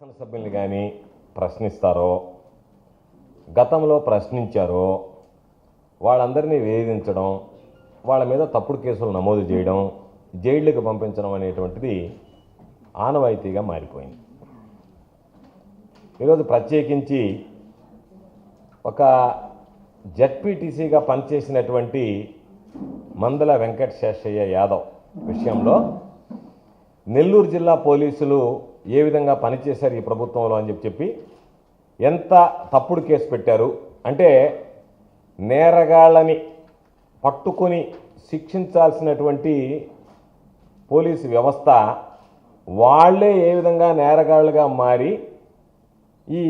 శాసనసభ్యుల్ని కానీ ప్రశ్నిస్తారో గతంలో ప్రశ్నించారో వాళ్ళందరినీ వేధించడం వాళ్ళ మీద తప్పుడు కేసులు నమోదు చేయడం జైళ్ళకి పంపించడం అనేటువంటిది ఆనవాయితీగా మారిపోయింది. ఈరోజు ప్రత్యేకించి ఒక జడ్పీటీసీగా పనిచేసినటువంటి మందల వెంకట శేషయ్య యాదవ్ విషయంలో నెల్లూరు జిల్లా పోలీసులు ఏ విధంగా పనిచేశారు ఈ ప్రభుత్వంలో అని చెప్పి చెప్పి ఎంత తప్పుడు కేసు పెట్టారు? అంటే నేరగాళ్ళని పట్టుకొని శిక్షించాల్సినటువంటి పోలీసు వ్యవస్థ వాళ్ళే ఏ విధంగా నేరగాళ్ళుగా మారి ఈ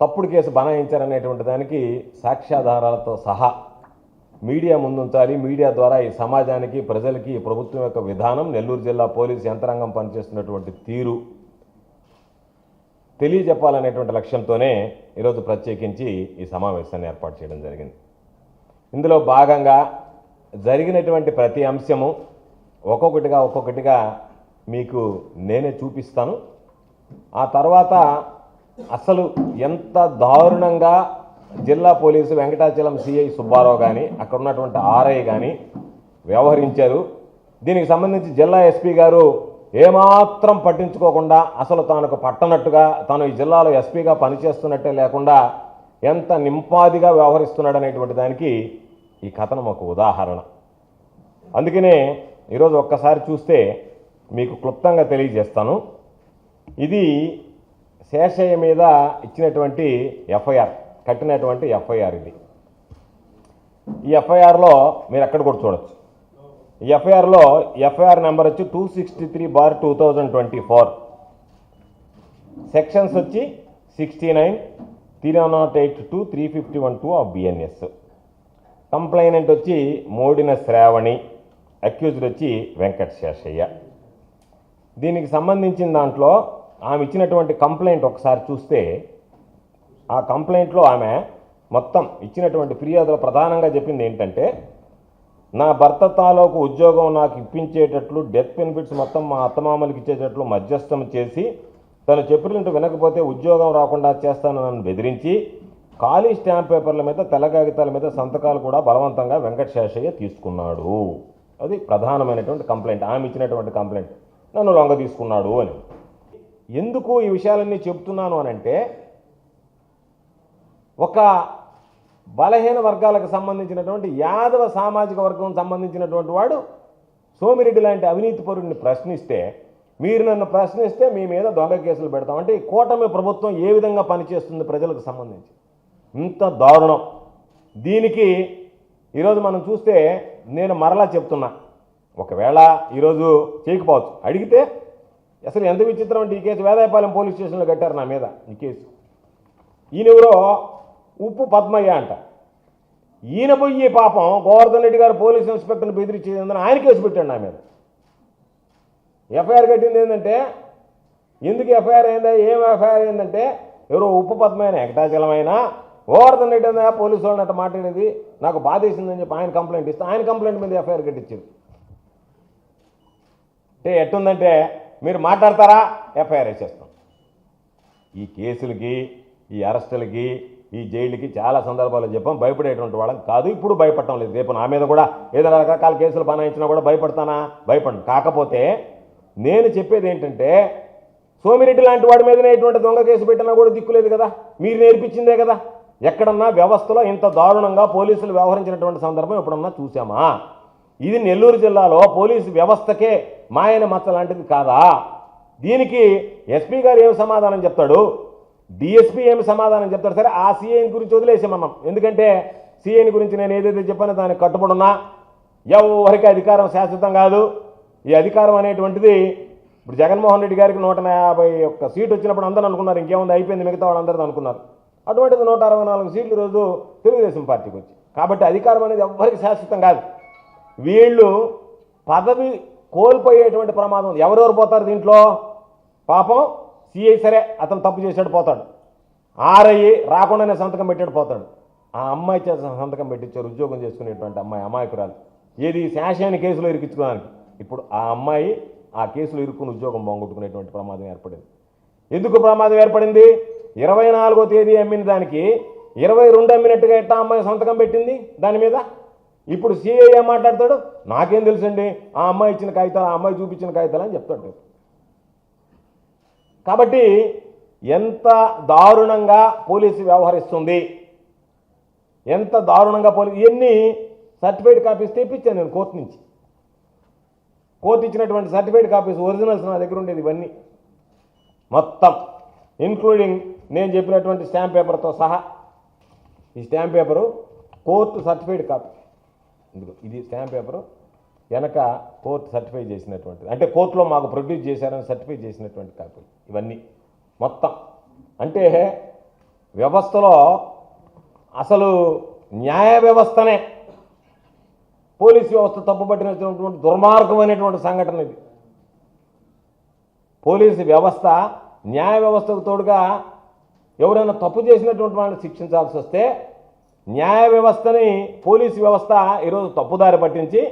తప్పుడు కేసు బనాయించారనేటువంటి దానికి సాక్ష్యాధారాలతో సహా మీడియా ముందుంచాలి. మీడియా ద్వారా ఈ సమాజానికి ప్రజలకి ఈ ప్రభుత్వం యొక్క విధానం నెల్లూరు జిల్లా పోలీసు యంత్రాంగం పనిచేస్తున్నటువంటి తీరు తెలియజెప్పాలనేటువంటి లక్ష్యంతోనే ఈరోజు ప్రత్యేకించి ఈ సమావేశాన్ని ఏర్పాటు చేయడం జరిగింది. ఇందులో భాగంగా జరిగినటువంటి ప్రతి అంశము ఒక్కొక్కటిగా ఒక్కొక్కటిగా మీకు నేనే చూపిస్తాను. ఆ తర్వాత అసలు ఎంత దారుణంగా జిల్లా పోలీసు వెంకటాచలం సిఐ సుబ్బారావు కానీ అక్కడ ఉన్నటువంటి ఆర్ఐ కానీ వ్యవహరించారు. దీనికి సంబంధించి జిల్లా ఎస్పీ గారు ఏమాత్రం పట్టించుకోకుండా అసలు తానుకు పట్టనట్టుగా తాను ఈ జిల్లాలో ఎస్పీగా పనిచేస్తున్నట్టే లేకుండా ఎంత నింపాదిగా వ్యవహరిస్తున్నాడు అనేటువంటి దానికి ఈ కథనం ఒక ఉదాహరణ. అందుకనే ఈరోజు ఒక్కసారి చూస్తే మీకు క్లుప్తంగా తెలియజేస్తాను. ఇది శేషయ్య మీద ఇచ్చినటువంటి ఎఫ్ఐఆర్ కట్టినటువంటి ఎఫ్ఐఆర్ ఇది. ఈ ఎఫ్ఐఆర్లో మీరు ఎక్కడ కూడా చూడొచ్చు. ఎఫ్ఐఆర్లో ఎఫ్ఐఆర్ నెంబర్ వచ్చి two sixty three bar two thousand twenty four sections వచ్చి sixty nine three not eight two three fifty one two of BNS complainant వచ్చి మోడిన శ్రావణి అక్యూజ్డ్ వచ్చి వెంకట శేషయ్య. దీనికి సంబంధించిన దాంట్లో ఆమె ఇచ్చినటువంటి కంప్లైంట్ ఒకసారి చూస్తే ఆ కంప్లైంట్లో ఆమె మొత్తం ఇచ్చినటువంటి ఫిర్యాదులో ప్రధానంగా చెప్పింది ఏంటంటే నా భర్త తాలూకు ఉద్యోగం నాకు ఇప్పించేటట్లు డెత్ బెనిఫిట్స్ మొత్తం మా అత్తమామలకి ఇచ్చేటట్లు మధ్యస్థం చేసి తను చెప్పినట్టు వినకపోతే ఉద్యోగం రాకుండా చేస్తాను నన్ను బెదిరించి ఖాళీ స్టాంప్ పేపర్ల మీద తెల్ల కాగితాల మీద సంతకాలు కూడా బలవంతంగా వెంకట శేషయ్య తీసుకున్నాడు. అది ప్రధానమైనటువంటి కంప్లైంట్ ఆమె ఇచ్చినటువంటి కంప్లైంట్ నన్ను లొంగ తీసుకున్నాడు అని. ఎందుకు ఈ విషయాలన్నీ చెప్తున్నాను అని అంటే ఒక బలహీన వర్గాలకు సంబంధించినటువంటి యాదవ సామాజిక వర్గం సంబంధించినటువంటి వాడు సోమిరెడ్డి లాంటి అవినీతి పరుడిని ప్రశ్నిస్తే మీరు నన్ను ప్రశ్నిస్తే మీ మీద దొంగ కేసులు పెడతాం. అంటే ఈ కూటమి ప్రభుత్వం ఏ విధంగా పనిచేస్తుంది ప్రజలకు సంబంధించి? ఇంత దారుణం. దీనికి ఈరోజు మనం చూస్తే నేను మరలా చెప్తున్నా. ఒకవేళ ఈరోజు చేయకపోవచ్చు. అడిగితే అసలు ఎంత విచిత్రం అంటే ఈ కేసు వేదాయపాలెం పోలీస్ స్టేషన్లో కట్టారు నా మీద ఈ కేసు. ఈయనెవరో ఉప్పు పద్మయ్య అంట. ఈయన పోయి పాపం గోవర్ధన్ రెడ్డి గారు పోలీస్ ఇన్స్పెక్టర్ని బెదిరించేదని ఆయన కేసు పెట్టాడు నా మీద. ఎఫ్ఐఆర్ కట్టింది ఏంటంటే ఎందుకు ఎఫ్ఐఆర్ అయిందా ఏం ఎఫ్ఐఆర్ అయిందంటే ఎవరో ఉప్పు పద్మైన వెంకటాచలమైనా గోవర్ధన్ రెడ్డి అన్న పోలీసు వాళ్ళని అట్ట మాట్లాడేది నాకు బాధేసిందని చెప్పి ఆయన కంప్లైంట్ ఇస్తే ఆయన కంప్లైంట్ మీద ఎఫ్ఐఆర్ కట్టించింది. అంటే ఎట్టుందంటే మీరు మాట్లాడతారా? ఎఫ్ఐఆర్ వేసేస్తాం. ఈ కేసులకి ఈ అరెస్టులకి ఈ జైలుకి చాలా సందర్భాల్లో చెప్పాం. భయపడేటువంటి వాళ్ళం కాదు. ఇప్పుడు భయపడటం లేదు. రేపు నా మీద కూడా ఏదైనా రకరకాల కేసులు బనాయించినా కూడా భయపడతానా? భయపడను. కాకపోతే నేను చెప్పేది ఏంటంటే సోమిరెడ్డి లాంటి వాడి మీదనే ఇటువంటి దొంగ కేసు పెట్టినా కూడా దిక్కులేదు కదా? మీరు నేర్పించిందే కదా? ఎక్కడన్నా వ్యవస్థలో ఇంత దారుణంగా పోలీసులు వ్యవహరించినటువంటి సందర్భం ఎప్పుడన్నా చూసామా ఇది నెల్లూరు జిల్లాలో పోలీసు వ్యవస్థకే మాయన మచ్చ లాంటిది కాదా? దీనికి ఎస్పీ గారు ఏం సమాధానం చెప్తాడు? డిఎస్పీ ఏమి సమాధానం చెప్తారు సరే ఆ సీఐని గురించి వదిలేసామన్నాం ఎందుకంటే సీఐని గురించి నేను ఏదైతే చెప్పానో దానికి కట్టుబడున్నా. ఎవరికి అధికారం శాశ్వతం కాదు. ఈ అధికారం అనేటువంటిది ఇప్పుడు జగన్మోహన్ రెడ్డి గారికి నూట యాభై ఒక్క సీట్ వచ్చినప్పుడు అందరూ అనుకున్నారు ఇంకేముంది? అయిపోయింది మిగతా వాళ్ళందరూ అనుకున్నారు. అటువంటిది నూట అరవై నాలుగు సీట్లు ఈరోజు తెలుగుదేశం పార్టీకి వచ్చి కాబట్టి అధికారం అనేది ఎవ్వరికి శాశ్వతం కాదు. వీళ్ళు పదవి కోల్పోయేటువంటి ప్రమాదం ఉంది. ఎవరెవరు పోతారు దీంట్లో? పాపం సిఐ సరే అతను తప్పు చేశాడు పోతాడు. ఆర్ఐ రాకుండానే సంతకం పెట్టాడు పోతాడు. ఆ అమ్మాయి చేత సంతకం పెట్టించారు ఉద్యోగం చేసుకునేటువంటి అమ్మాయి అమాయకురాలు. ఏది శాషాని కేసులో ఇరికించుకోవడానికి. ఇప్పుడు ఆ అమ్మాయి ఆ కేసులో ఇరుక్కుని ఉద్యోగం పోగొట్టుకునేటువంటి ప్రమాదం ఏర్పడింది. ఎందుకు ప్రమాదం ఏర్పడింది? ఇరవై నాలుగో తేదీ అమ్మిన దానికి ఇరవై రెండు అమ్మినట్టుగా ఎట్టా అమ్మాయి సంతకం పెట్టింది దాని మీద? ఇప్పుడు సిఐ ఏం మాట్లాడతాడు? నాకేం తెలుసండి? ఆ అమ్మాయి ఇచ్చిన కాగితాలు ఆ అమ్మాయి చూపించిన కాగితాలు అని చెప్తాడు. కాబట్టి ఎంత దారుణంగా పోలీసు వ్యవహరిస్తుంది? ఎంత దారుణంగా పోలీసు ఇవన్నీ సర్టిఫైడ్ కాపీస్ తెప్పించాను నేను కోర్టు నుంచి. కోర్టు ఇచ్చినటువంటి సర్టిఫైడ్ కాపీస్ ఒరిజినల్స్ నా దగ్గర ఉండేది ఇవన్నీ. మొత్తం ఇంక్లూడింగ్ నేను చెప్పినటువంటి స్టాంప్ పేపర్తో సహా ఈ stamp paper court certified copy. ఇది స్టాంప్ పేపరు. వెనక కోర్టు సర్టిఫై చేసినటువంటిది. అంటే కోర్టులో మాకు ప్రొడ్యూస్ చేశారని సర్టిఫై చేసినటువంటి కాపీ ఇవన్నీ మొత్తం. అంటే వ్యవస్థలో అసలు న్యాయ వ్యవస్థనే. పోలీస్ వ్యవస్థ తప్పుపట్టినటువంటి దుర్మార్గమైనటువంటి సంఘటన ఇది. పోలీసు వ్యవస్థ న్యాయ వ్యవస్థకు తోడుగా ఎవరైనా తప్పు చేసినటువంటి వాళ్ళని శిక్షించాల్సి వస్తే న్యాయ వ్యవస్థని పోలీసు వ్యవస్థ ఈరోజు తప్పుదారి పట్టించి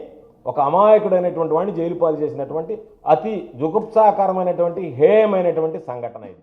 ఒక అమాయకుడైనటువంటి వాడిని జైలు పాలు చేసినటువంటి అతి జుగుప్సాకరమైనటువంటి హేయమైనటువంటి సంఘటన ఇది.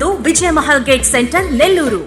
ముందు విజయ మహల్ గేట్ సెంటర్ నెల్లూరు.